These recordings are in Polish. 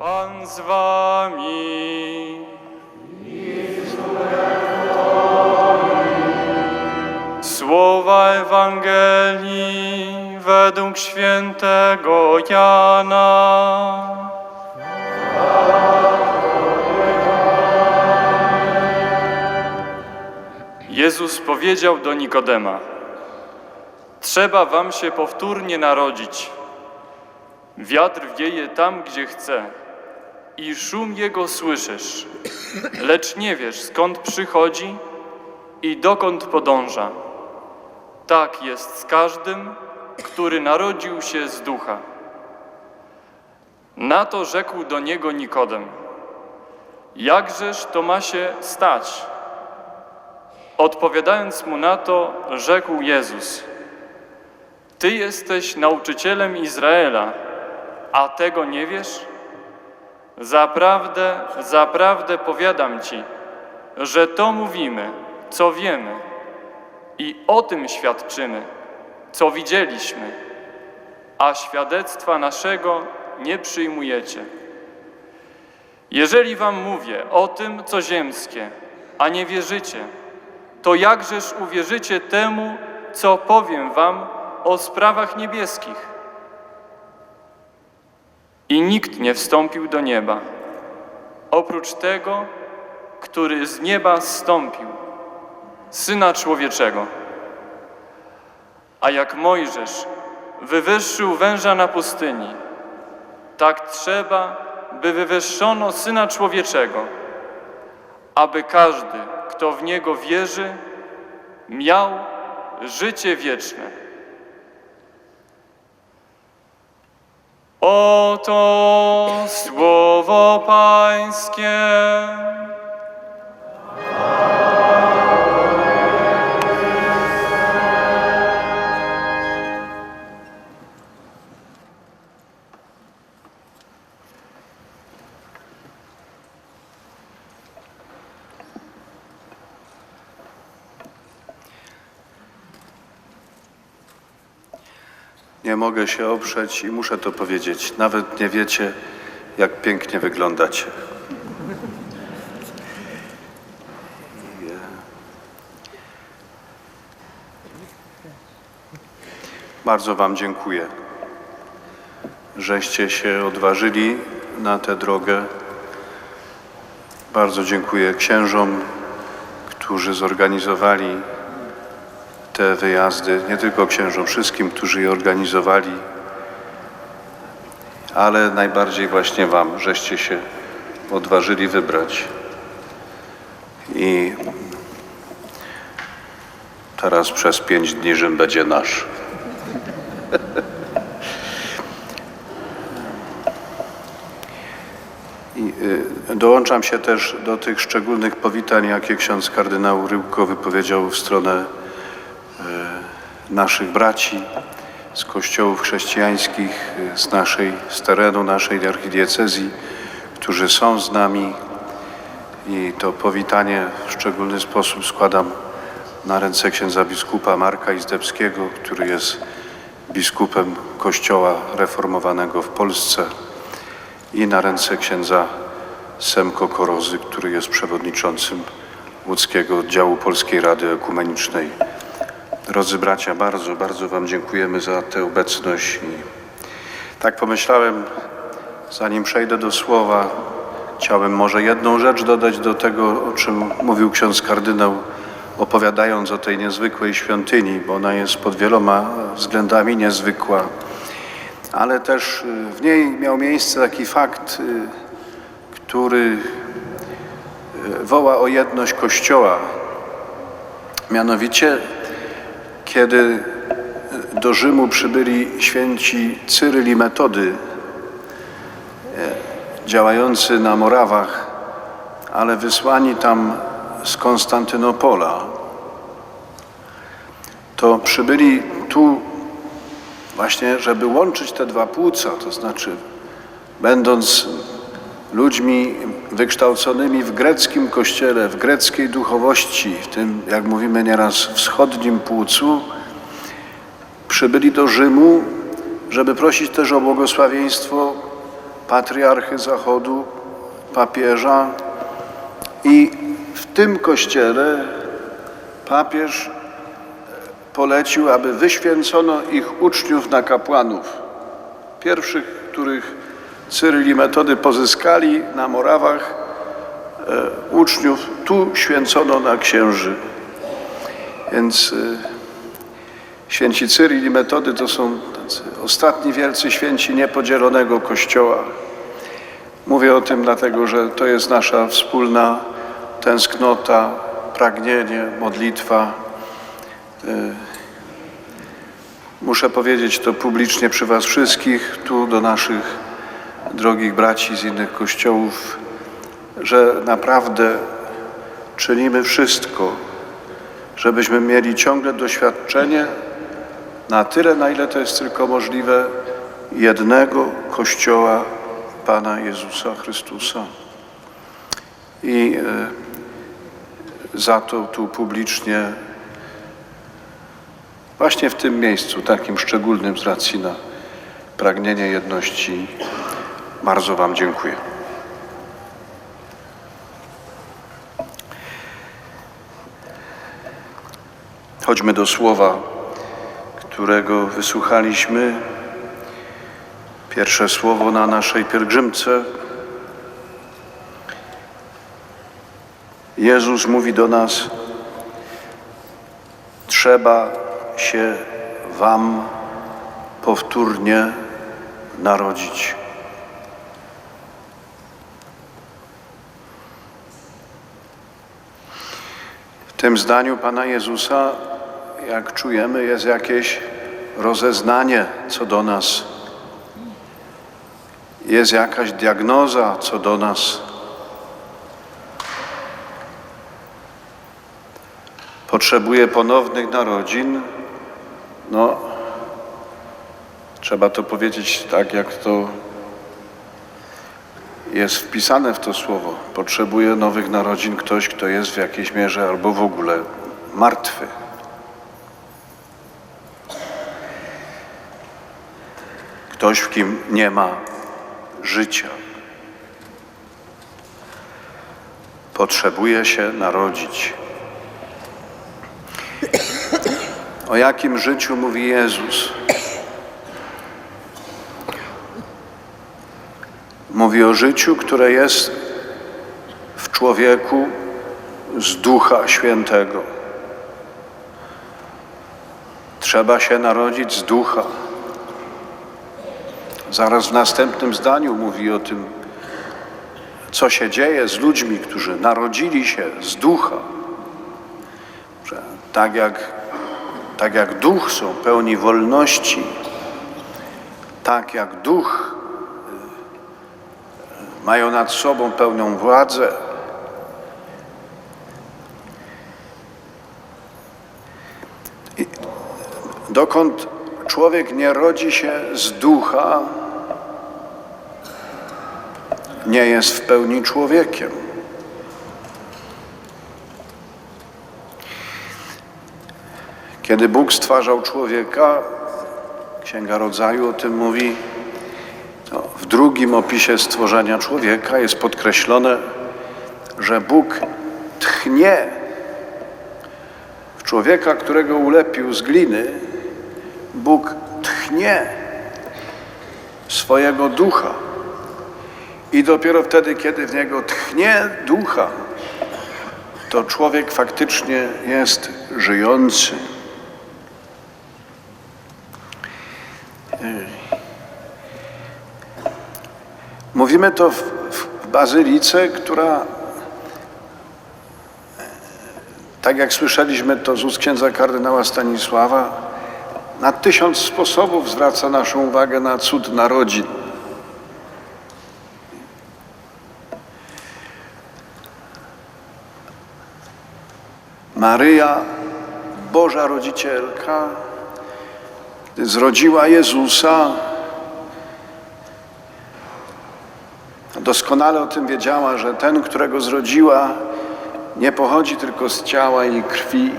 Pan z wami. Słowa Ewangelii według świętego Jana. Jezus powiedział do Nikodema: Trzeba wam się powtórnie narodzić. Wiatr wieje tam, gdzie chce, i szum jego słyszysz, lecz nie wiesz skąd przychodzi i dokąd podąża. Tak jest z każdym, który narodził się z ducha. Na to rzekł do niego Nikodem: Jakżeż to ma się stać? Odpowiadając mu na to, rzekł Jezus: Ty jesteś nauczycielem Izraela, a tego nie wiesz? Zaprawdę, zaprawdę powiadam ci, że to mówimy, co wiemy, i o tym świadczymy, co widzieliśmy, a świadectwa naszego nie przyjmujecie. Jeżeli wam mówię o tym, co ziemskie, a nie wierzycie, to jakżeż uwierzycie temu, co powiem wam o sprawach niebieskich? I nikt nie wstąpił do nieba, oprócz tego, który z nieba zstąpił, Syna Człowieczego. A jak Mojżesz wywyższył węża na pustyni, tak trzeba, by wywyższono Syna Człowieczego, aby każdy, kto w Niego wierzy, miał życie wieczne. Oto słowo Pańskie. Nie mogę się oprzeć i muszę to powiedzieć. Nawet nie wiecie, jak pięknie wyglądacie. Bardzo Wam dziękuję, żeście się odważyli na tę drogę. Bardzo dziękuję księżom, którzy zorganizowali te wyjazdy, nie tylko księżom, wszystkim, którzy je organizowali, ale najbardziej właśnie Wam, żeście się odważyli wybrać. I teraz przez pięć dni Rzym będzie nasz. I y, dołączam się też do tych szczególnych powitań, jakie ksiądz kardynał Ryłko wypowiedział w stronę naszych braci z kościołów chrześcijańskich, z naszej, z terenu naszej archidiecezji, którzy są z nami. I to powitanie w szczególny sposób składam na ręce księdza biskupa Marka Izdebskiego, który jest biskupem Kościoła Reformowanego w Polsce i na ręce księdza Semko Korozy, który jest przewodniczącym łódzkiego oddziału Polskiej Rady Ekumenicznej Drodzy bracia, bardzo, bardzo Wam dziękujemy za tę obecność. I tak pomyślałem, zanim przejdę do słowa, chciałem może jedną rzecz dodać do tego, o czym mówił ksiądz kardynał, opowiadając o tej niezwykłej świątyni, bo ona jest pod wieloma względami niezwykła, ale też y, w niej miał miejsce taki fakt, y, który y, woła o jedność Kościoła. Mianowicie kiedy do Rzymu przybyli święci Cyryl i Metody, e, działający na Morawach, ale wysłani tam z Konstantynopola, to przybyli tu właśnie, żeby łączyć te dwa płuca, to znaczy będąc ludźmi wykształconymi w greckim kościele, w greckiej duchowości, w tym, jak mówimy nieraz, wschodnim płucu, przybyli do Rzymu, żeby prosić też o błogosławieństwo patriarchy Zachodu, papieża i w tym kościele papież polecił, aby wyświęcono ich uczniów na kapłanów. Pierwszych, których Cyryl i Metody pozyskali na Morawach, e, uczniów tu święcono na księży. Więc e, święci Cyryl i Metody to są ostatni wielcy święci niepodzielonego Kościoła. Mówię o tym dlatego, że to jest nasza wspólna tęsknota, pragnienie, modlitwa. Muszę powiedzieć to publicznie przy Was wszystkich, tu do naszych drogich braci z innych kościołów, że naprawdę czynimy wszystko, żebyśmy mieli ciągle doświadczenie na tyle, na ile to jest tylko możliwe, jednego Kościoła Pana Jezusa Chrystusa. I e, za to tu publicznie, właśnie w tym miejscu, takim szczególnym z racji na pragnienie jedności, bardzo Wam dziękuję. Chodźmy do słowa, którego wysłuchaliśmy. Pierwsze słowo na naszej pielgrzymce. Jezus mówi do nas: Trzeba się Wam powtórnie narodzić. W tym zdaniu Pana Jezusa, jak czujemy, jest jakieś rozeznanie co do nas. Jest jakaś diagnoza co do nas. Potrzebuje ponownych narodzin. No, trzeba to powiedzieć tak, jak to jest wpisane w to słowo. Potrzebuje nowych narodzin ktoś, kto jest w jakiejś mierze albo w ogóle martwy. Ktoś, w kim nie ma życia. Potrzebuje się narodzić. O jakim życiu mówi Jezus? Mówi o życiu, które jest w człowieku z Ducha Świętego. Trzeba się narodzić z Ducha. Zaraz w następnym zdaniu mówi o tym, co się dzieje z ludźmi, którzy narodzili się z Ducha. Że tak jak, tak jak Duch są pełni wolności, tak jak Duch mają nad sobą pełną władzę. I dokąd człowiek nie rodzi się z ducha, nie jest w pełni człowiekiem. Kiedy Bóg stwarzał człowieka, Księga Rodzaju o tym mówi, drugim opisie stworzenia człowieka jest podkreślone, że Bóg tchnie w człowieka, którego ulepił z gliny, Bóg tchnie swojego ducha. I dopiero wtedy, kiedy w niego tchnie ducha, to człowiek faktycznie jest żyjący. Mówimy to w, w bazylice, która, tak jak słyszeliśmy to z ust księdza kardynała Stanisława, na tysiąc sposobów zwraca naszą uwagę na cud narodzin. Maryja, Boża Rodzicielka, zrodziła Jezusa, doskonale o tym wiedziała, że ten, którego zrodziła, nie pochodzi tylko z ciała i krwi,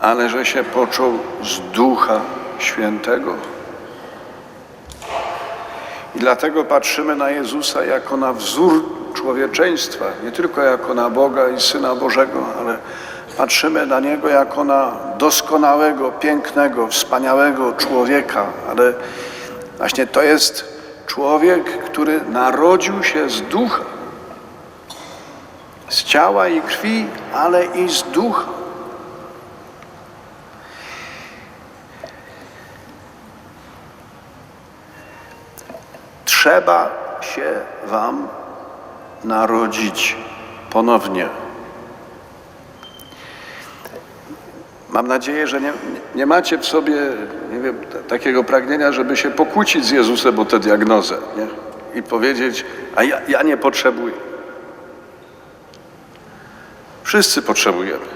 ale że się począł z Ducha Świętego. I dlatego patrzymy na Jezusa jako na wzór człowieczeństwa, nie tylko jako na Boga i Syna Bożego, ale patrzymy na Niego jako na doskonałego, pięknego, wspaniałego człowieka, ale właśnie to jest człowiek, który narodził się z ducha, z ciała i krwi, ale i z ducha. Trzeba się Wam narodzić ponownie. Mam nadzieję, że nie, nie macie w sobie nie wiem, takiego pragnienia, żeby się pokłócić z Jezusem o tę diagnozę nie? i powiedzieć, a ja, ja nie potrzebuję. Wszyscy potrzebujemy.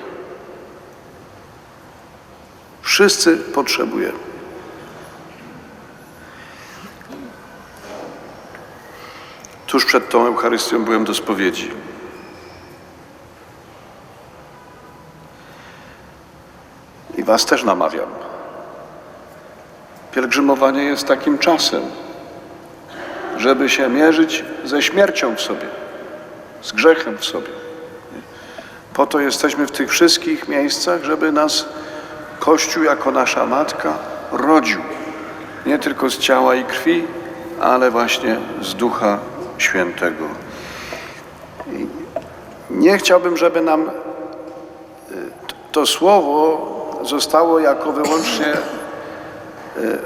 Wszyscy potrzebujemy. Tuż przed tą Eucharystią byłem do spowiedzi. Was też namawiam. Pielgrzymowanie jest takim czasem, żeby się mierzyć ze śmiercią w sobie, z grzechem w sobie. Po to jesteśmy w tych wszystkich miejscach, żeby nas Kościół jako nasza matka rodził. Nie tylko z ciała i krwi, ale właśnie z Ducha Świętego. Nie chciałbym, żeby nam y, to słowo zostało jako wyłącznie y,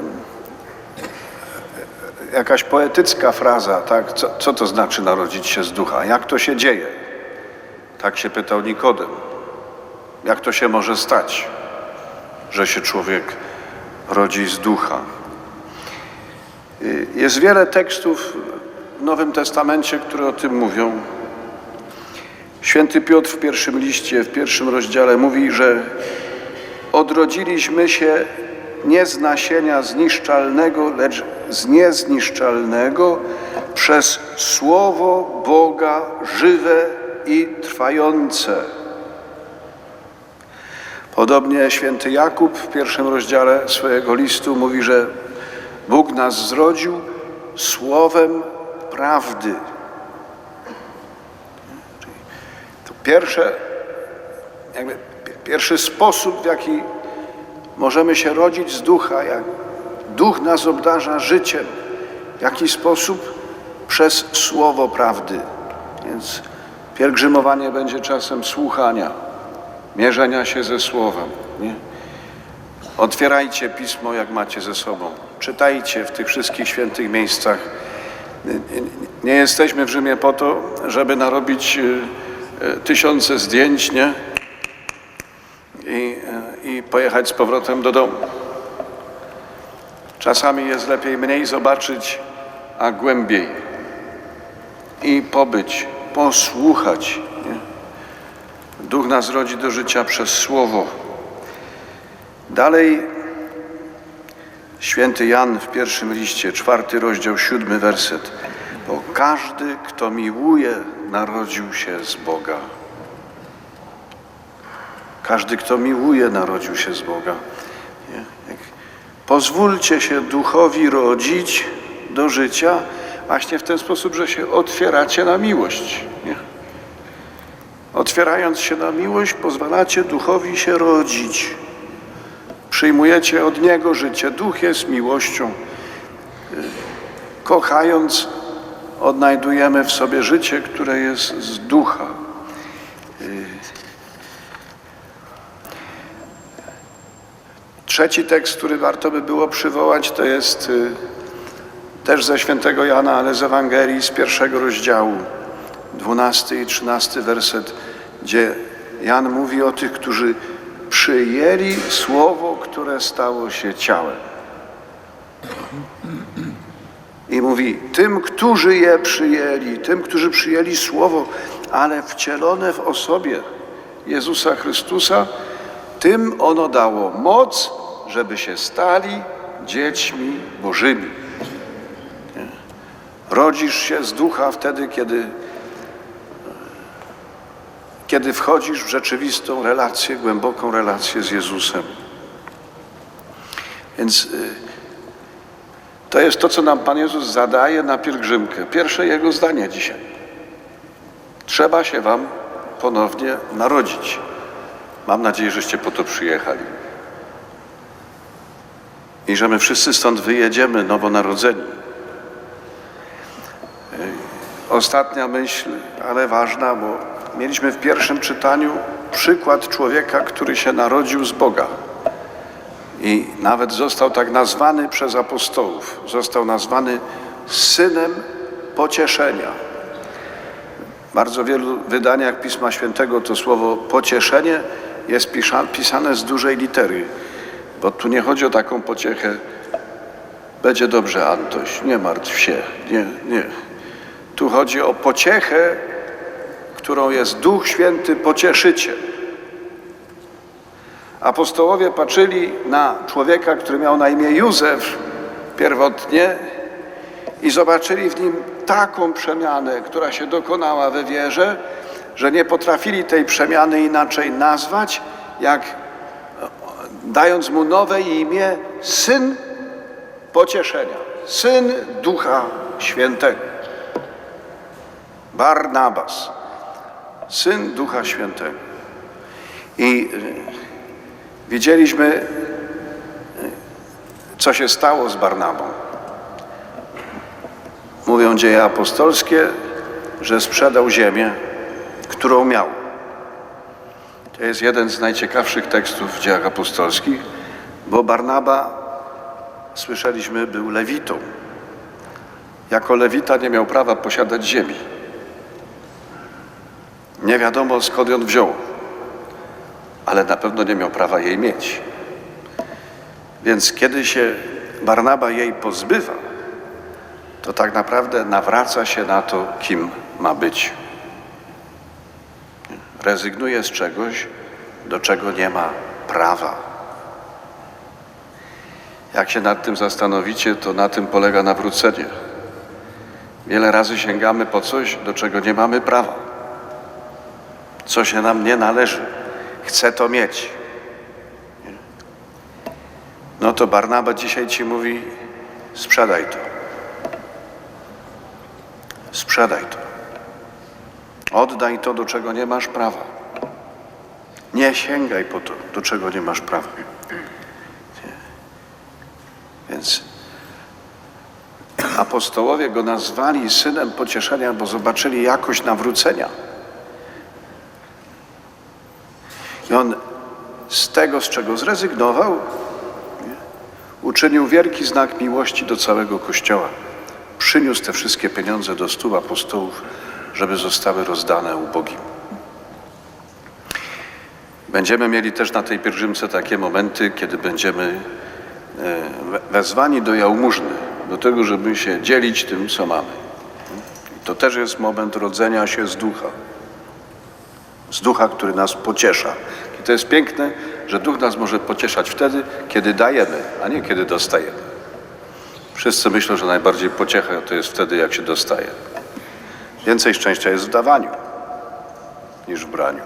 jakaś poetycka fraza, tak? Co, co to znaczy narodzić się z ducha? Jak to się dzieje? Tak się pytał Nikodem. Jak to się może stać, że się człowiek rodzi z ducha? Y, Jest wiele tekstów w Nowym Testamencie, które o tym mówią. Święty Piotr w pierwszym liście, w pierwszym rozdziale mówi, że odrodziliśmy się nie z nasienia zniszczalnego, lecz z niezniszczalnego przez Słowo Boga żywe i trwające. Podobnie święty Jakub w pierwszym rozdziale swojego listu mówi, że Bóg nas zrodził słowem prawdy. To pierwsze, jakby pierwszy sposób, w jaki możemy się rodzić z ducha, jak duch nas obdarza życiem, w jaki sposób? Przez słowo prawdy. Więc pielgrzymowanie będzie czasem słuchania, mierzenia się ze słowem. Nie? Otwierajcie pismo, jak macie ze sobą. Czytajcie w tych wszystkich świętych miejscach. Nie- jesteśmy w Rzymie po to, żeby narobić y, y, tysiące zdjęć, nie? I, pojechać z powrotem do domu. Czasami jest lepiej mniej zobaczyć, a głębiej. I pobyć, posłuchać. Nie? Duch nas rodzi do życia przez słowo. Dalej święty Jan w pierwszym liście, czwarty rozdział, siódmy werset. Bo każdy, kto miłuje, narodził się z Boga. Każdy, kto miłuje, narodził się z Boga. Pozwólcie się duchowi rodzić do życia właśnie w ten sposób, że się otwieracie na miłość. Nie? Otwierając się na miłość, pozwalacie duchowi się rodzić. Przyjmujecie od Niego życie. Duch jest miłością. Kochając, odnajdujemy w sobie życie, które jest z ducha. Trzeci tekst, który warto by było przywołać, to jest y, też ze świętego Jana, ale z Ewangelii z pierwszego rozdziału, dwunasty i trzynasty werset, gdzie Jan mówi o tych, którzy przyjęli słowo, które stało się ciałem. I mówi, tym, którzy je przyjęli, tym, którzy przyjęli słowo, ale wcielone w osobie Jezusa Chrystusa, tym ono dało moc, żeby się stali dziećmi Bożymi. Rodzisz się z ducha wtedy, kiedy, kiedy wchodzisz w rzeczywistą relację, głęboką relację z Jezusem. Więc y, To jest to, co nam Pan Jezus zadaje na pielgrzymkę. Pierwsze Jego zdanie dzisiaj. Trzeba się Wam ponownie narodzić. Mam nadzieję, żeście po to przyjechali. I że my wszyscy stąd wyjedziemy nowonarodzeni. Ostatnia myśl, ale ważna, bo mieliśmy w pierwszym czytaniu przykład człowieka, który się narodził z Boga. I nawet został tak nazwany przez apostołów. Został nazwany synem pocieszenia. W bardzo wielu wydaniach Pisma Świętego to słowo pocieszenie jest pisane z dużej litery, bo tu nie chodzi o taką pociechę. Będzie dobrze, Antoś, nie martw się, nie, nie. Tu chodzi o pociechę, którą jest Duch Święty pocieszyciel. Apostołowie patrzyli na człowieka, który miał na imię Józef pierwotnie i zobaczyli w nim taką przemianę, która się dokonała we wierze, że nie potrafili tej przemiany inaczej nazwać, jak dając mu nowe imię Syn Pocieszenia, Syn Ducha Świętego. Barnabas, Syn Ducha Świętego. I y, widzieliśmy, y, co się stało z Barnabą. Mówią dzieje apostolskie, że sprzedał ziemię, którą miał. To jest jeden z najciekawszych tekstów w dziejach apostolskich, bo Barnaba, słyszeliśmy, był lewitą. Jako lewita nie miał prawa posiadać ziemi. Nie wiadomo skąd ją wziął, ale na pewno nie miał prawa jej mieć. Więc kiedy się Barnaba jej pozbywa, to tak naprawdę nawraca się na to, kim ma być. Rezygnuje z czegoś, do czego nie ma prawa. Jak się nad tym zastanowicie, to na tym polega nawrócenie. Wiele razy sięgamy po coś, do czego nie mamy prawa, co się nam nie należy. Chcę to mieć. No to Barnaba dzisiaj ci mówi: sprzedaj to. Sprzedaj to. Oddaj to, do czego nie masz prawa. Nie sięgaj po to, do czego nie masz prawa. Więc apostołowie go nazwali synem pocieszenia, bo zobaczyli jakość nawrócenia. I on z tego, z czego zrezygnował, nie, uczynił wielki znak miłości do całego Kościoła. Przyniósł te wszystkie pieniądze do stóp apostołów, żeby zostały rozdane ubogim. Będziemy mieli też na tej pielgrzymce takie momenty, kiedy będziemy e, we- wezwani do jałmużny, do tego, żeby się dzielić tym, co mamy. To też jest moment rodzenia się z ducha. Z ducha, który nas pociesza. I to jest piękne, że duch nas może pocieszać wtedy, kiedy dajemy, a nie kiedy dostajemy. Wszyscy myślą, że najbardziej pociecha to jest wtedy, jak się dostaje. Więcej szczęścia jest w dawaniu niż w braniu.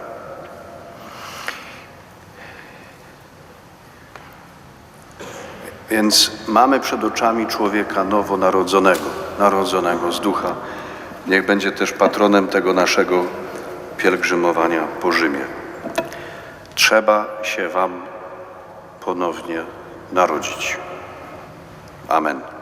Więc mamy przed oczami człowieka nowonarodzonego, narodzonego z ducha. Niech będzie też patronem tego naszego pielgrzymowania po Rzymie. Trzeba się Wam ponownie narodzić. Amen.